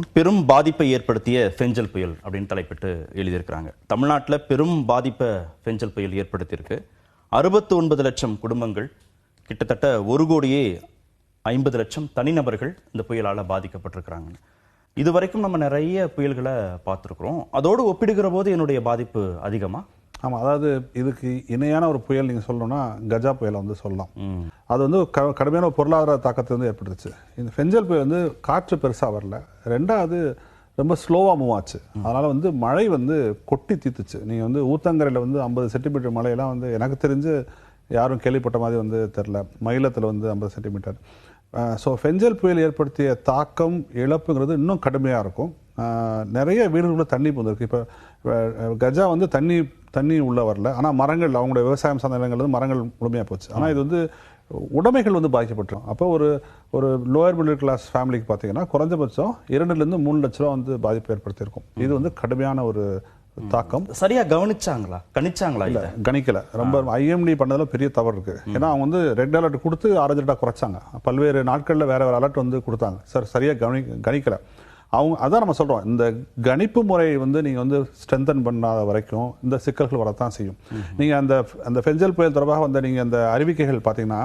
பார்க்குறோம் பெரும் பாதிப்பை ஏற்படுத்திய ஃபெஞ்சல் புயல் அப்படின்னு தலைப்பிட்டு எழுதியிருக்கிறாங்க. தமிழ்நாட்டில் பெரும் பாதிப்பை ஃபெஞ்சல் புயல் ஏற்படுத்தியிருக்கு. அறுபத்து ஒன்பது லட்சம் குடும்பங்கள் கிட்டத்தட்ட ஒரு கோடியே ஐம்பது லட்சம் தனிநபர்கள் இந்த புயலால் பாதிக்கப்பட்டிருக்கிறாங்க இது வரைக்கும் நம்ம நிறைய புயல்களை பார்த்துருக்குறோம். அதோடு ஒப்பிடுகிற போது என்னுடைய பாதிப்பு அதிகமா? ஆமாம் அதாவது இதுக்கு இணையான ஒரு புயல் நீங்கள் சொல்லணும்னா கஜா புயலை வந்து சொல்லலாம். அது வந்து க கடுமையான பொருளாதார தாக்கத்தை வந்து ஏற்படுத்துச்சு இந்த ஃபெஞ்சல் புயல் வந்து காற்று பெருசாக வரல. ரெண்டாவது ரொம்ப ஸ்லோவாக மூவ் ஆச்சு. அதனால் வந்து மழை வந்து கொட்டி தீத்துச்சு. நீங்கள் வந்து ஊத்தங்கரையில் வந்து ஐம்பது சென்டிமீட்டர் மழையெல்லாம் வந்து எனக்கு தெரிஞ்சு யாரும் கேள்விப்பட்ட மாதிரி வந்து தெரில மயிலத்தில் வந்து ஐம்பது சென்டிமீட்டர். ஸோ ஃபெஞ்சல் புயல் ஏற்படுத்திய தாக்கம் இழப்புங்கிறது இன்னும் கடுமையாக இருக்கும். நிறைய வீடுகளுக்குள்ள தண்ணி போந்திருக்கு இப்போ கஜா வந்து தண்ணி தண்ணி உள்ள வரல. ஆனால் மரங்கள் அவங்களுடைய விவசாயம் சார்ந்த நிலங்கள் வந்து மரங்கள் முழுமையாக போச்சு. ஆனால் இது வந்து உடைமைகள் வந்து பாதிக்கப்பட்டுரும். அப்போ ஒரு ஒரு லோயர் மிடில் கிளாஸ் ஃபேமிலிக்கு பார்த்தீங்கன்னா குறைஞ்சபட்சம் இரண்டுலேருந்து மூணு லட்ச ரூபா வந்து பாதிப்பு ஏற்படுத்தியிருக்கும். இது வந்து கடுமையான ஒரு தாக்கம். சரியா கவனிச்சாங்களா? கணிச்சாங்களா இதை? கணிக்கல. ரொம்ப ஐஎம்டி பண்ணதுல பெரிய தவறு இருக்கு. ஏன்னா அவங்க வந்து ரெட் அலர்ட் கொடுத்து ஆரஞ்சு அலர்ட்டா குறைச்சாங்க. பல்வேறு நாட்கள்ல வேற வேற அலர்ட் வந்து கொடுத்தாங்க. சார் சரியா கவனி கணிக்கல. அவங்க அதான் நம்ம சொல்றோம். இந்த கணிப்பு முறை வந்து நீங்க வந்து ஸ்ட்ரென்தன் பண்ணாத வரைக்கும் இந்த சிக்கல்கள் வரத்தான் செய்யும். நீங்க அந்த அந்த ஃபெஞ்சல் புயல் தொடர்பாக வந்த நீங்க அந்த அறிவிக்கைகள் பார்த்தீங்கன்னா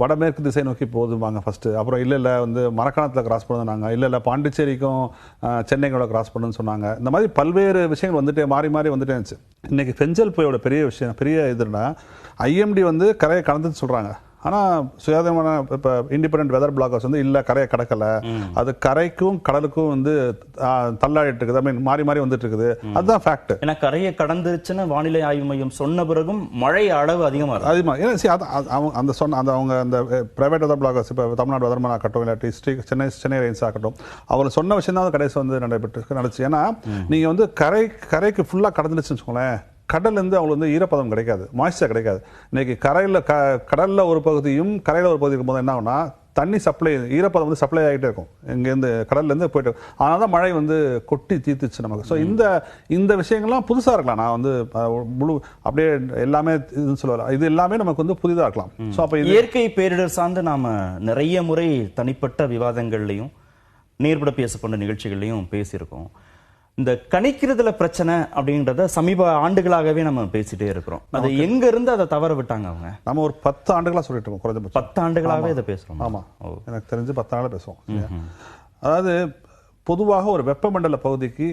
வடமேற்கு திசை நோக்கி போதுவாங்க ஃபர்ஸ்ட் அப்புறம் இல்ல இல்ல வந்து மரக்காணத்தில் கிராஸ் பண்ணுனாங்க. இல்ல இல்ல பாண்டிச்சேரிக்கும் ஆஹ், சென்னைக்கூட கிராஸ் பண்ணுன்னு சொன்னாங்க. இந்த மாதிரி பல்வேறு விஷயங்கள் வந்துட்டே மாறி மாறி வந்துட்டே இருந்துச்சு. இன்னைக்கு ஃபெஞ்சல் புயலோட பெரிய விஷயம் பெரிய இதுன்னா ஐஎம்டி வந்து கரையை கடந்துன்னு சொல்றாங்க. ஆனா சுயாதீனமான இப்ப இண்டிபெண்டன்ட் வெதர் பிளாகர்ஸ் வந்து இல்ல கரையை கடக்கல. அது கரைக்கும் கடலுக்கும் வந்து தள்ளாடிட்டு இருக்குது. ஐ மீன் மாறி மாறி வந்துட்டு இருக்குது. அதுதான் ஃபேக்ட் ஏன்னா கரையை கடந்துருச்சுன்னு வானிலை ஆய்வு மையம் சொன்ன பிறகும் மழை அளவு அதிகமா இருக்கு. அதிகமாக ஏன்னா அது- அவங்க அந்த சொன்ன அந்த அவங்க அந்த பிரைவேட் வெதர் பிளாகர்ஸ் இப்போ தமிழ்நாடு வெதர்மன் ஆகட்டும் இல்லாட்டி ஸ்ரீ சென்னை சென்னை ரெயின்ஸ் ஆகட்டும் அவர் சொன்ன விஷயம் தான் கடைசி வந்து நடைபெற்று நடந்துச்சு ஏன்னா நீங்க வந்து கரை கரைக்கு ஃபுல்லாக கடந்துருச்சுன்னு வச்சுக்கோங்களேன். கடல்ல இருந்து அவங்களுக்கு வந்து ஈரப்பதம் கிடைக்காது மாய்ச்சர் கிடைக்காது. இன்னைக்கு கரையில் க கடல்ல ஒரு பகுதியும் கரையில ஒரு பகுதி இருக்கும்போது என்ன ஆகும்னா தண்ணி சப்ளை ஈரப்பதம் வந்து சப்ளை ஆகிட்டே இருக்கும். இங்கேருந்து கடல்லேருந்து போயிட்டு அதனால தான் மழை வந்து கொட்டி தீர்த்துச்சு நமக்கு. ஸோ இந்த இந்த விஷயங்கள்லாம் புதுசாக இருக்கலாம். நான் வந்து முழு அப்படியே எல்லாமே இதுன்னு சொல்லல. இது எல்லாமே நமக்கு வந்து புதிதாக இருக்கலாம். ஸோ அப்போ இயற்கை பேரிடர் சார்ந்து நாம நிறைய முறை தனிப்பட்ட விவாதங்கள்லையும் நேர்பட பேசப்பட்ட நிகழ்ச்சிகள்லையும் பேசியிருக்கோம். இந்த கணிக்கிறதுல பிரச்சனை அப்படின்றத சமீப ஆண்டுகளாகவே நம்ம பேசிட்டே இருக்கிறோம். அது எங்க இருந்து அதை தவற விட்டாங்க அவங்க? நம்ம ஒரு பத்து ஆண்டுகளாக சொல்லிட்டு இருக்கோம் குறைஞ்சபட்சம். பத்து ஆண்டுகளாகவே இதை பேசுறோம். ஆமா. எனக்கு தெரிஞ்சு பத்து நாள் பேசுவோம்? அதாவது பொதுவாக ஒரு வெப்பமண்டல பகுதிக்கு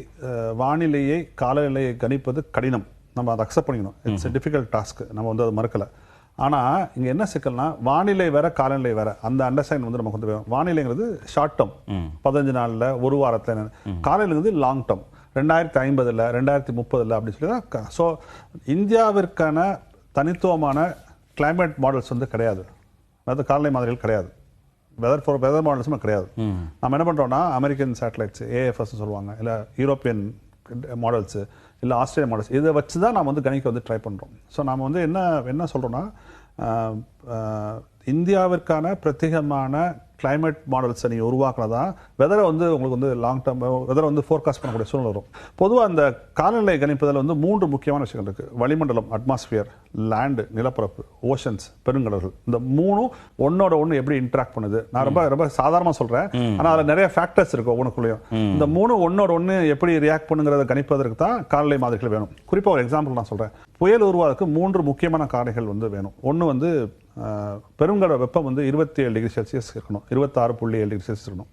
வானிலையை காலநிலையை கணிப்பது கடினம். நம்ம அதை அக்செப்ட் பண்ணிக்கணும். இட்ஸ் டிஃபிகல்ட் டாஸ்க் நம்ம வந்து அதை மறுக்கல. ஆனா இங்க என்ன சிக்கல்னா வானிலை வேற காலநிலை வேற. அந்த அண்டர்ஸ்டாண்ட் வந்து நமக்கு வந்து வானிலைங்கிறது ஷார்ட் டேர்ம் பதினஞ்சு நாள்ல ஒரு வாரத்துல காலநிலைங்கிறது லாங் டேர்ம் ரெண்டாயிரத்தி ஐம்பதுல ரெண்டாயிரத்தி முப்பதுல அப்படி சொல்லி தான் ஸோ இந்தியாவிற்கான தனித்துவமான கிளைமேட் மாடல்ஸ் வந்து கிடையாது. அதாவது காலநிலை மாதிரிகள் கிடையாது. வெதர் ஃபார் வெதர் மாடல்ஸும் கிடையாது. நம்ம என்ன பண்றோம்னா அமெரிக்கன் சேட்டலைட்ஸ் ஏஎஃப்எஸ் சொல்லுவாங்க இல்ல யூரோப்பியன் மாடல்ஸ் இல்ல ஆஸ்திரேலியன் மாடல்ஸ் இதை வச்சு தான் நம்ம வந்து கணிக்க வந்து ட்ரை பண்றோம். ஸோ நாம வந்து என்ன என்ன ஆஹ், இந்தியாவிற்கான பிரத்யேகமான கிளைமேட் மாடல்ஸை நீங்கள் உருவாக்குனதா வெதரை வந்து உங்களுக்கு வந்து லாங் டேர்ம் வெதரை வந்து ஃபோர்காஸ்ட் பண்ணக்கூடிய சூழ்நிலை வரும். பொதுவாக அந்த காலநிலை கணிப்பதில் வந்து மூன்று முக்கியமான விஷயங்கள் இருக்கு. வளிமண்டலம் அட்மாஸ்பியர் லேண்டு நிலப்பரப்பு ஓஷன்ஸ் பெருங்கடல்கள். இந்த மூணும் ஒன்னோட ஒன்று எப்படி இன்டராக்ட் பண்ணுது? நான் ரொம்ப ரொம்ப சாதாரணமாக சொல்றேன். ஆனால் அதில் நிறைய ஃபேக்டர்ஸ் இருக்கு ஒவ்வொன்றுக்குள்ளேயும் இந்த மூணு ஒன்னோட ஒன்று எப்படி ரியாக்ட் பண்ணுங்கிறத கணிப்பதற்கு தான் காலநிலை மாதிரிகள் வேணும். குறிப்பாக ஒரு எக்ஸாம்பிள் நான் சொல்றேன். புயல் உருவாக்கு மூன்று முக்கியமான காரணிகள் வந்து வேணும். ஒன்று வந்து பெருங்கட வெப்பம் வந்து இருபத்தி ஏழு டிகிரி செல்சியஸ் இருக்கணும். இருபத்தாறு புள்ளி ஏழு டிகிரி செல்சியஸ் இருக்கணும்.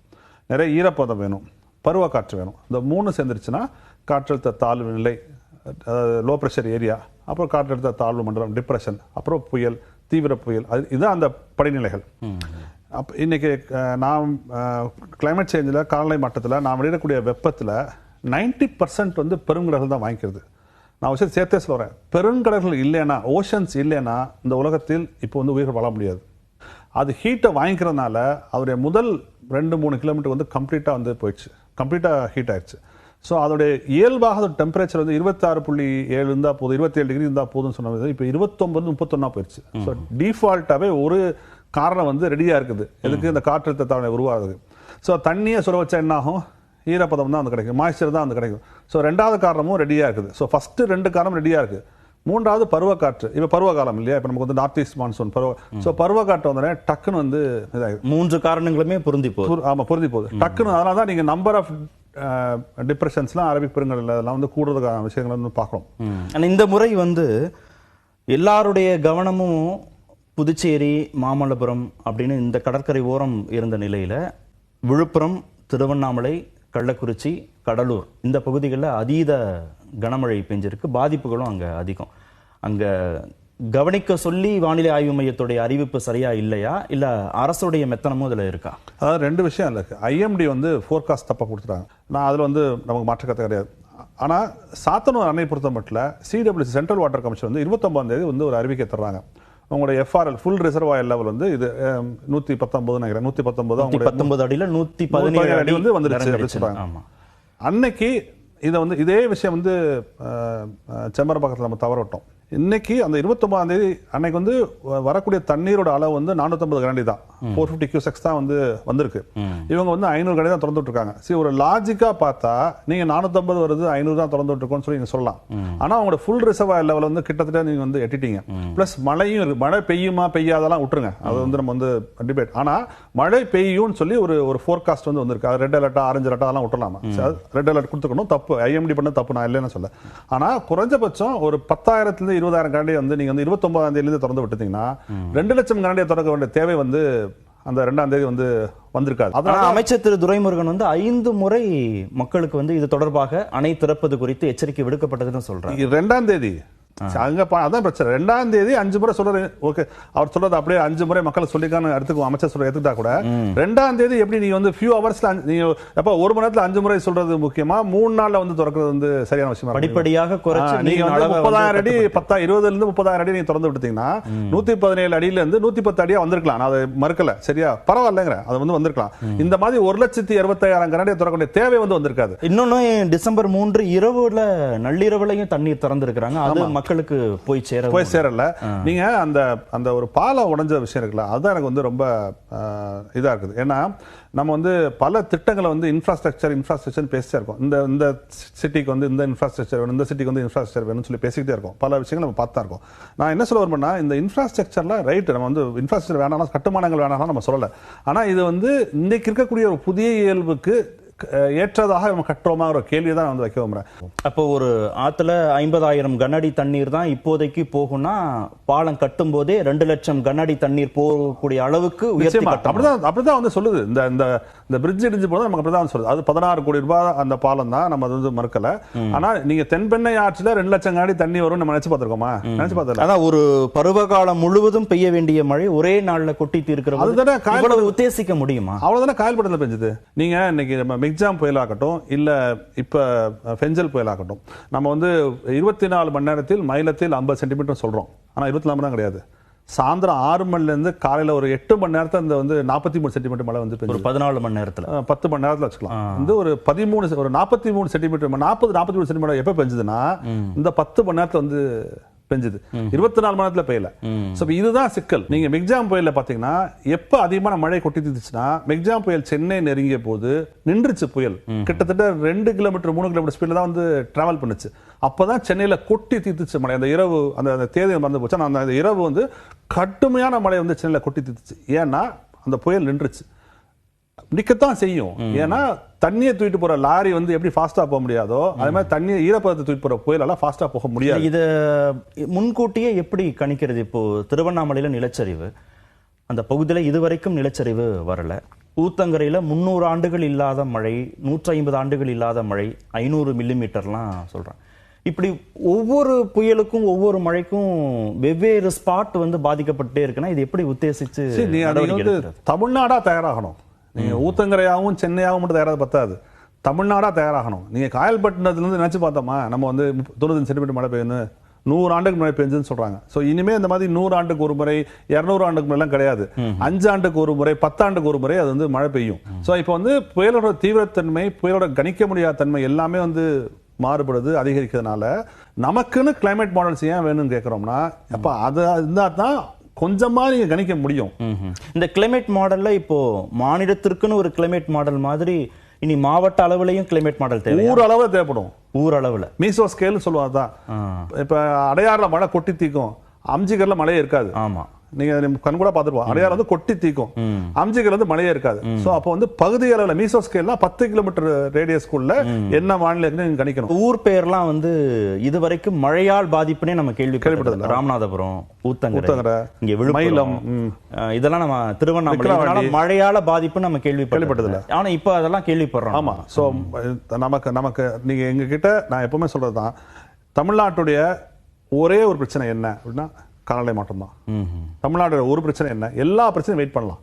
நிறைய ஈரப்பதம் வேணும். பருவ காற்று வேணும். இந்த மூணு சேர்ந்துருச்சுன்னா காற்றழுத்த தாழ்வு நிலை லோ ப்ரெஷர் ஏரியா அப்புறம் காற்றழுத்த தாழ்வு மண்டலம் டிப்ரெஷன் அப்புறம் புயல் தீவிர புயல். அது இதுதான் அந்த படிநிலைகள். அப்போ இன்றைக்கி நாம் கிளைமேட் சேஞ்சில் காலநிலை மட்டத்தில் நாம் வெளியிடக்கூடிய வெப்பத்தில் 90% பர்சன்ட் வந்து பெருங்கடல்கள் தான் வாங்கிக்கிறது. நான் விஷயம் சேர்த்தே சொல்கிறேன் பெருங்கடல்கள் இல்லைன்னா ஓஷன்ஸ் இல்லைன்னா இந்த உலகத்தில் இப்போ வந்து உயிர்கள் வாழ முடியாது. அது ஹீட்டை வாங்கிக்கிறதுனால அவருடைய முதல் ரெண்டு மூணு கிலோமீட்டர் வந்து கம்ப்ளீட்டாக வந்து போயிடுச்சு. கம்ப்ளீட்டாக ஹீட் ஆயிடுச்சு. ஸோ அதோடைய இயல்பாக அதோட டெம்பரேச்சர் வந்து இருபத்தாறு புள்ளி ஏழு இருந்தால் போதும் இருபத்தேழு டிகிரி இருந்தால் போதும்னு சொன்னது இப்போ இருபத்தொம்பது முப்பத்தொன்னா போயிடுச்சு. ஸோ டிஃபால்ட்டாகவே ஒரு காரணம் வந்து ரெடியாக இருக்குது. எதுக்கு? இந்த காற்றழுத்த தாழ்வு உருவாகுது. ஸோ தண்ணியை சுட வச்சா என்ன ஆகும்? ஈரப்பதம் தான் வந்து கிடைக்கும் மாய்ச்சர் தான் வந்து கிடைக்கும் ஸோ ரெண்டாவது காரணமும் ரெடியாக இருக்குது. ஸோ ஃபஸ்ட்டு ரெண்டு காரணம் ரெடியாக இருக்குது மூன்றாவது பருவக்காற்று. இப்போ பருவகாலம் இல்லையா? இப்போ நமக்கு வந்து நார்த் ஈஸ்ட் மான்சூன் பருவ ஸோ பருவக்காற்று வந்தோடனே டக்குன்னு வந்து இதாகுது மூன்று காரணங்களுமே பொருந்தி போகுது. புர்- ஆமா பொருந்தி போகுது. டக்குன்னு அதனால தான் நீங்க நம்பர் ஆஃப் டிப்ரெஷன்ஸ்லாம் அரபிக் பெருங்கடல்ல அதெல்லாம் வந்து கூடுறதுக்கான விஷயங்கள் வந்து பார்க்குறோம். ஆனா இந்த முறை வந்து எல்லாருடைய கவனமும் புதுச்சேரி மாமல்லபுரம் அப்படின்னு இந்த கடற்கரை ஓரம் இருந்த நிலையில விழுப்புரம் திருவண்ணாமலை கள்ளக்குறிச்சி கடலூர். இந்த பகுதிகளில் அதீத கனமழை பெஞ்சிருக்கு. பாதிப்புகளும் அங்கே அதிகம். அங்கே கவனிக்க சொல்லி வானிலை ஆய்வு மையத்துடைய அறிவிப்பு சரியா இல்லையா? இல்ல அரசுடைய மெத்தனமும் இதுல இருக்கா? அதாவது ரெண்டு விஷயம் இருக்கு. ஐஎம்டி வந்து ஃபோர்காஸ்ட் தப்பாக கொடுத்துட்டாங்க. நான் அதில் வந்து நமக்கு மாற்றக்கத்தை கிடையாது. ஆனால் சாத்தனூர் அணை பொறுத்த மட்டும் சிடபிள்யூசி சென்ட்ரல் வாட்டர் கமிஷன் வந்து இருபத்தொம்பதாம் தேதி வந்து ஒரு அறிவிக்கை தர்றாங்க. உங்களுடைய எஃப்ஆர்எல் ஃபுல் ரிசர்வாயர் லெவல் வந்து இது அஹ், நூத்தி பத்தொன்பது நினைக்கிறேன் நூத்தி அவங்களுடைய பத்தொன்பது அடியில நூத்தி பதினேழு அடி வந்து வந்துருச்சு அன்னைக்கு இதை வந்து இதே விஷயம் வந்து செம்பரம்பாக்கத்தில் நம்ம தவற விட்டோம் இன்னைக்கு அந்த இருபத்தொன்பதாம் தேதி அன்னைக்கு வந்து வரக்கூடிய தண்ணீரோட அளவு வந்து நானூற்றம்பது கரண்டி தான் ஃபோர் ஃபிஃப்டி கியூசெக்ஸ் தான் வந்து வந்திருக்கு. இவங்க வந்து ஐநூறு கரண்டி தான் திறந்துட்டு இருக்காங்க சரி ஒரு லாஜிக்கா பார்த்தா நீங்க நானூற்றம்பது வருது ஐநூறு தான் திறந்துட்டு இருக்கோம்னு சொல்லி நீங்க சொல்லலாம். ஆனா அவங்களோட ஃபுல் ரிசர்வாயர் லெவல் வந்து கிட்டத்தட்ட நீங்க வந்து எட்டிட்டீங்க. பிளஸ் மழையும் இருக்கு. மழை பெய்யுமா பெய்யாதெல்லாம் விட்டுருங்க. அது வந்து நம்ம வந்து டிபேட் ஆனா மழை பெய்யும்னு சொல்லி ஒரு ஒரு ஃபோர்காஸ்ட் வந்து வந்திருக்கு. அது ரெட் அலர்ட்டா ஆரஞ்சு அலர்ட்டா அதெல்லாம் விட்டுலாமா ரெட் அலர்ட் கொடுத்துக்கணும். தப்பு. ஐஎம்டி பண்ண தப்பு. நான் இல்லைன்னு சொல்ல ஆனா குறைஞ்சபட்சம் ஒரு பத்தாயிரத்துல இருந்து இருபதாயிரம் கரண்டி வந்து நீங்க வந்து இருபத்தொன்பதாம் தேதியிலிருந்து திறந்து விட்டுட்டீங்கன்னா ரெண்டு லட்சம் கரண்டியை திறக்க வேண்டிய தேவை வந்து அந்த ரெண்டாம் தேதி வந்து வந்திருக்காது. அதனால அமைச்சர் திரு துரைமுருகன் வந்து ஐந்து முறை மக்களுக்கு வந்து இது தொடர்பாக அணை திறப்பது குறித்து எச்சரிக்கை விடுக்கப்பட்டதுன்னு சொல்றாரு. இது ரெண்டாம் தேதி. அங்க அதான் பிரச்சனை. ரெண்டாம் தேதி அஞ்சு முறை சொல்றாரு. ஓகே அவர் சொல்றது அப்படியே அஞ்சு முறை மக்களுக்கு சொல்லிக்கான்னு எடுத்துக்குவோம் அமைச்சர் சொல்ற எடுத்துட்டா கூட. ரெண்டாம் தேதி எப்படி நீங்க வந்து ஃபியூ ஹவர்ஸ்ல நீங்க எப்ப ஒரு மணி நேரத்துல அஞ்சு முறை சொல்றது முக்கியமா மூணு நாள்ல வந்து திறக்கிறது வந்து சரியான விஷயமா. படிப்படியாக குறைச்சு நீங்க வந்து முப்பதாயிரம் அடி பத்தா இருபதுல இருந்து முப்பதாயிரம் அடி நீங்க திறந்து விட்டீங்கன்னா நூத்தி பதினேழு அடியில இருந்து நூத்தி பத்து அடியா வந்திருக்கலாம். நான் அதை மறுக்கல சரியா? பரவாயில்லைங்கிற அது வந்து வந்திருக்கலாம். இந்த மாதிரி ஒரு லட்சத்தி அறுபத்தாயிரம் கரண்டியை திறக்க வேண்டிய தேவை வந்து வந்திருக்காது. இன்னொன்னு டிசம்பர் மூன்று இரவுல நள்ளிரவுலையும் தண்ணீர் திறந்திருக்கிறாங்க. அது மக்களுக்கு போய் சேர போய் சேரல. நீங்க அந்த அந்த ஒரு பாலம் உடைஞ்ச விஷயம் இருக்குல்ல அதுதான் எனக்கு வந்து ரொம்ப ஆஹ், இதா இருக்குது. ஏன்னா நம்ம வந்து பல திட்டங்களை வந்து இன்ஃப்ராஸ்ட்ரக்சர் இன்ஃப்ராஸ்ட்ரக்சர் பேசிட்டே இருக்கோம். இந்த இந்த சிட்டிக்கு வந்து இந்த இன்ஃப்ராஸ்ட்ரக்சர் வேணும் இந்த சிட்டிக்கு வந்து இன்ஃப்ராஸ்ட்ரக்சர் வேணும்னு சொல்லி பேசிக்கிட்டே இருக்கோம். பல விஷயங்கள் நம்ம பார்த்தா இருக்கோம். நான் என்ன சொல்ல வரேன்னா இந்த இன்ஃப்ராஸ்ட்ரக்சர்ல ரைட் நம்ம வந்து இன்ஃப்ராஸ்ட்ரக்சர் வேணாம் கட்டுமானங்கள் வேணாம் நம்ம சொல்லல. ஆனா இது வந்து இன்னைக்கு இருக்கக்கூடிய ஒரு புதிய இயல்புக்கு ஏற்றதாக நம்ம கட்டுறோமா ஒரு கேள்வியை தான் வந்து வைக்க விரும்புறேன். அப்போ ஒரு ஆத்துல ஐம்பதாயிரம் கனஅடி தண்ணீர் தான் இப்போதைக்கு போகும்னா பாலம் கட்டும் போதே ரெண்டு லட்சம் கனஅடி தண்ணீர் போகக்கூடிய அளவுக்கு. அப்படிதான் அப்படிதான் வந்து சொல்லுது. இந்த இந்த இந்த பிரிட்ஜ் இடிஞ்சு போது நமக்கு அப்படிதான் சொல்லுது. அது பதினாறு கோடி ரூபாய் அந்த பாலம் தான் நம்ம அது வந்து மறுக்கல. ஆனா நீங்க தென்பெண்ணை ஆற்றுல ரெண்டு லட்சம் காடி தண்ணி வரும் நம்ம நினைச்சு பார்த்திருக்கோமா? நினைச்சு பார்த்தல அதான் ஒரு பருவகாலம் முழுவதும் பெய்ய வேண்டிய மழை ஒரே நாள்ல கொட்டி தீர்க்கிற அதுதானே உத்தேசிக்க முடியுமா? அவ்வளவுதானே காயல் பட்டத்தில் பெஞ்சது. நீங்க இன்னைக்கு நம்ம மிக்ஜாம் புயலாகட்டும் இல்ல இப்ப ஃபெஞ்சல் புயலாகட்டும் நம்ம வந்து இருபத்தி நாலு மணி நேரத்தில் மயிலத்தில் ஐம்பது சென்டிமீட்டர் சொல்றோம். ஆனா இருபத்தி நாலு மணி கிடையாது. சாயந்தரம் ஆறு மணில இருந்து காலையில ஒரு எட்டு மணி நேரத்துல இந்த வந்து நாற்பத்தி மூணு சென்டிமீட்டர் மழை வந்து ஒரு பதினாலு மணி நேரத்துல. பத்து மணி நேரத்துல வச்சுக்கலாம். வந்து ஒரு பதிமூணு ஒரு நாற்பத்தி மூணு சென்டிமீட்டர் நாற்பது நாற்பத்தி மூணு சென்டிமீட்டர் எப்ப பெஞ்சதுன்னா இந்த பத்து மணி நேரத்துல வந்து பெஞ்சது. இருபத்தி நாலு மணி நேரத்துல பெய்யல. இப்ப இதுதான் சிக்கல். நீங்க மிக்ஜாம் புயல்ல பாத்தீங்கன்னா எப்ப அதிகமான மழை கொட்டி தீர்த்துச்சுன்னா மிக்ஜாம் புயல் சென்னை நெருங்கிய போது நின்றுச்சு புயல். கிட்டத்தட்ட ரெண்டு கிலோமீட்டர் மூணு கிலோமீட்டர் ஸ்பீட்ல தான் வந்து டிராவல் பண்ணுச்சு. அப்பதான் சென்னையில கொட்டி தீர்த்துச்சு மழை. அந்த இரவு அந்த அந்த தேதி மறந்து போச்சு. அந்த இரவு வந்து கடுமையான மழை வந்து சென்னையில கொட்டி தீர்த்துச்சு ஏன்னா அந்த புயல் நின்றுச்சு. நிக்கத்தான் செய்யும். ஏன்னா தண்ணியை தூக்கிட்டு போற லாரி வந்து எப்படி ஃபாஸ்டா போக முடியாதோ அதே மாதிரி தண்ணியை ஈரப்பதத்தை தூக்கிட்டு போற புயலால ஃபாஸ்டா போக முடியாது. இது முன்கூட்டியே எப்படி கணிக்கிறது? இப்போ திருவண்ணாமலையில நிலச்சரிவு. அந்த பகுதியில இதுவரைக்கும் நிலச்சரிவு வரல. ஊத்தங்கரையில முன்னூறு ஆண்டுகள் இல்லாத மழை நூற்றி ஐம்பது ஆண்டுகள் இல்லாத மழை ஐநூறு மில்லிமீட்டர்லாம் சொல்றாங்க. இப்படி ஒவ்வொரு புயலுக்கும் ஒவ்வொரு மழைக்கும் வெவ்வேறு ஸ்பாட் வந்து பாதிக்கப்பட்டே இருக்குன்னா இது எப்படி உத்தேசிச்சு தமிழ்நாடா தயாராகணும். நீங்க ஊத்தங்கரையாவும் சென்னையாவும் மட்டும் தயாராக பத்தாது. தமிழ்நாடா தயாராகணும். நீங்க காயல்பட்டினத்துல இருந்து நினைச்சு பார்த்தோமா? நம்ம வந்து தொண்ணூத்தஞ்சு சென்டிமீட்டர் மழை பெய்யணும் நூறு ஆண்டுக்கு மழை பெஞ்சுன்னு சொல்றாங்க. சோ இனிமே இந்த மாதிரி நூறு ஆண்டுக்கு ஒரு முறை இருநூறு ஆண்டுக்கு முறைலாம் கிடையாது. அஞ்சு ஆண்டுக்கு ஒரு முறை பத்தாண்டுக்கு ஒரு முறை அது வந்து மழை பெய்யும். சோ இப்போ வந்து புயலோட தீவிரத்தன்மை புயலோட கணிக்க முடியாத தன்மை எல்லாமே வந்து மாறுபடுது அதிகரிக்கிறதுனால. நமக்குன்னு கிளைமேட் மாடல்ஸ் ஏன் வேணும்னு கேட்குறோம்னா அப்ப அது இருந்தால் தான் கொஞ்சமா நீங்க கணிக்க முடியும். இந்த கிளைமேட் மாடல்ல இப்போ மாநிலத்திற்குன்னு ஒரு கிளைமேட் மாடல் மாதிரி இனி மாவட்ட அளவுலயும் கிளைமேட் மாடல் தேவை ஊர் அளவில் தேவைப்படும். ஊர் அளவுல மீசோ ஸ்கேல்னு சொல்லுவாங்க தான் இப்ப அடையாறுல மழை கொட்டி தீக்கும். அம்ஜிகர்ல மழையே இருக்காது. ஆமா. நீங்க கண் கூட பார்த்துருப்போம். அடையாறு வந்து கொட்டி தீக்கும். அம்ஜிகர் வந்து மழையே இருக்காது. சோ அப்போ வந்து பகுதி அளவில் மீசோ ஸ்கேல்னா பத்து கிலோமீட்டர் ரேடியஸ்க்குள்ள என்ன இருக்குன்னு நீங்க கணிக்கணும். ஊர் பெயர்லாம் வந்து இதுவரைக்கும் மழையால் பாதிப்புனே நம்ம கேள்விப்பட்டதில்ல. ராமநாதபுரம் ஊத்தங்கரை இங்க விழுப்புரம். இதெல்லாம் நம்ம திருவண்ணாமலை மழையால பாதிப்பு நம்ம கேள்விப்பட்டதில்ல. கேள்விப்பட்டதில்ல. ஆனா இப்ப அதெல்லாம் கேள்விப்படுறோம் ஆமா. சோ நமக்கு நமக்கு நீங்க எங்க கிட்ட நான் எப்பவுமே சொல்றதுதான் தமிழ்நாட்டுடைய ஒரே ஒரு பிரச்சனை என்ன அப்படின்னா காலநிலை மாற்றம் தான் ம்ஹும். தமிழ்நாட்டோட ஒரு பிரச்சனை என்ன? எல்லா பிரச்சனையும் வெயிட் பண்ணலாம்.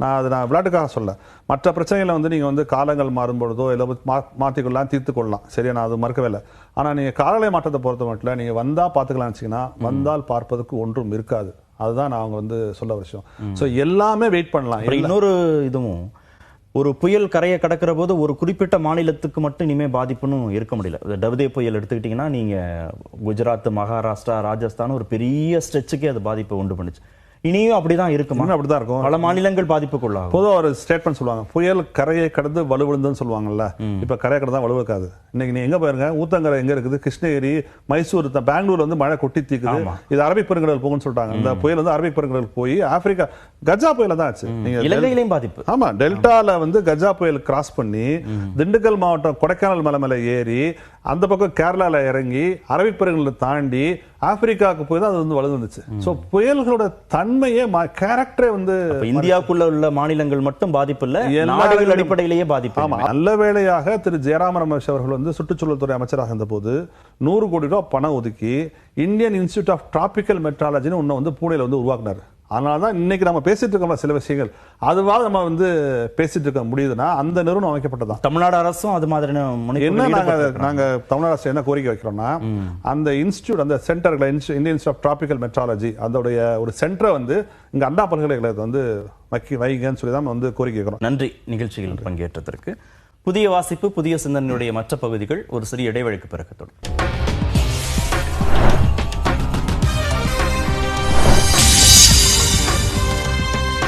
நான் அது நான் விளையாட்டுக்காக சொல்ல. மற்ற பிரச்சனைகளை வந்து நீங்க வந்து காலங்கள் மாறும் பொழுதோ இல்லை மா மாற்றிக்கொள்ளலாம் தீர்த்து கொள்ளலாம் சரியா நான் அது மறுக்கவே இல்லை. ஆனா நீங்க காலநிலை மாற்றத்தை பொறுத்த மட்டும் நீங்க வந்தா பார்த்துக்கலாம் வச்சீங்கன்னா வந்தால் பார்ப்பதற்கு ஒன்றும் இருக்காது. அதுதான் நான் அவங்க வந்து சொல்ல விஷயம். சோ எல்லாமே வெயிட் பண்ணலாம். இன்னொரு இதுவும் ஒரு புயல் கரையை கடக்கிற போது ஒரு குறிப்பிட்ட மாநிலத்துக்கு மட்டும் இனிமேல் பாதிப்புன்னு இருக்க முடியல. இந்த டவ்தே புயல் எடுத்துக்கிட்டிங்கன்னா நீங்கள் குஜராத் மகாராஷ்டிரா ராஜஸ்தான் ஒரு பெரிய ஸ்ட்ரெச்சுக்கே அது பாதிப்பை உண்டு பண்ணுச்சு. இனியும் அப்படிதான் இருக்குமா? அப்படிதான் இருக்கும். பல மாநிலங்கள் பாதிப்புக்குள்ளாகும். பொதுவாக ஒரு ஸ்டேட்மெண்ட் சொல்லுவாங்க. புயல் கரையை கடந்து வலுவிழுந்துன்னு சொல்லுவாங்க இப்ப கரையை கடந்தா வலுவிருக்காது இன்னைக்கு நீ எங்க பாருங்க? ஊத்தங்கரை எங்க இருக்குது? கிருஷ்ணகிரி மைசூர் பெங்களூர் வந்து மழை கொட்டி தீக்குது. இது அரபிக் பெருங்கடல் போகும்னு சொல்லிட்டாங்க இந்த புயல் வந்து அரபிக் பெருங்கடல் போய் ஆப்பிரிக்கா கஜா புயல தான் ஆச்சு. நீங்க இலங்கையிலையும் பாதிப்பு. ஆமா டெல்டால வந்து கஜா புயல் கிராஸ் பண்ணி திண்டுக்கல் மாவட்டம் கொடைக்கானல் மலை மேல ஏறி அந்த பக்கம் கேரளால இறங்கி அரபிக் பெருங்கடலை தாண்டி ஆப்பிரிக்காவுக்கு போய் தான் அது வந்து வளர்ந்து வந்துச்சு சோ புயல்களோட தன்மையே கேரக்டரே வந்து இந்தியாவுக்குள்ள உள்ள மாநிலங்கள் மட்டும் பாதிப்பு இல்ல நாடுகள் அடிப்படையிலேயே பாதிப்பு ஆமா நல்ல வேளையாக திரு ஜெயராம ரமேஷ் அவர்கள் வந்து சுற்றுச்சூழல் துறை அமைச்சராக இருந்தபோது நூறு கோடி ரூபாய் பணம் ஒதுக்கி இந்தியன் இன்ஸ்டியூட் ஆஃப் டிராபிக்கல் மெட்ராலஜின்னு ஒண்ணு வந்து பூனேல வந்து உருவாக்குனாரு. அதனால தான் இன்னைக்கு நம்ம பேசிட்டு இருக்கோம்ல சில விஷயங்கள். அதுவாக நம்ம வந்து பேசிட்டு இருக்க முடியுதுன்னா அந்த நிறுவனம் அமைக்கப்பட்டதான் தமிழ்நாடு அரசும் அது மாதிரியான என்ன முனைப்புகளில் நாங்க ஈடுபட்டிருக்கிறாங்க. நாங்க தமிழ்நாடு அரசு என்ன கோரிக்கை வைக்கிறோம்னா அந்த இன்ஸ்டியூட் அந்த சென்டர்களை Indian institute of tropical meteorology அதோடைய ஒரு சென்டரை வந்து இங்க அண்ணா பல்கலைக்கழகத்தை வந்து வைக்க வைங்கன்னு சொல்லி தான் வந்து கோரிக்கை வைக்கிறோம். நன்றி. நிகழ்ச்சியில் பங்கேற்றதற்கு. புதிய வாசிப்பு புதிய சிந்தனையுடைய மற்ற பகுதிகள் ஒரு சிறிய இடைவெளிக்கு பிறகு தொடரும்.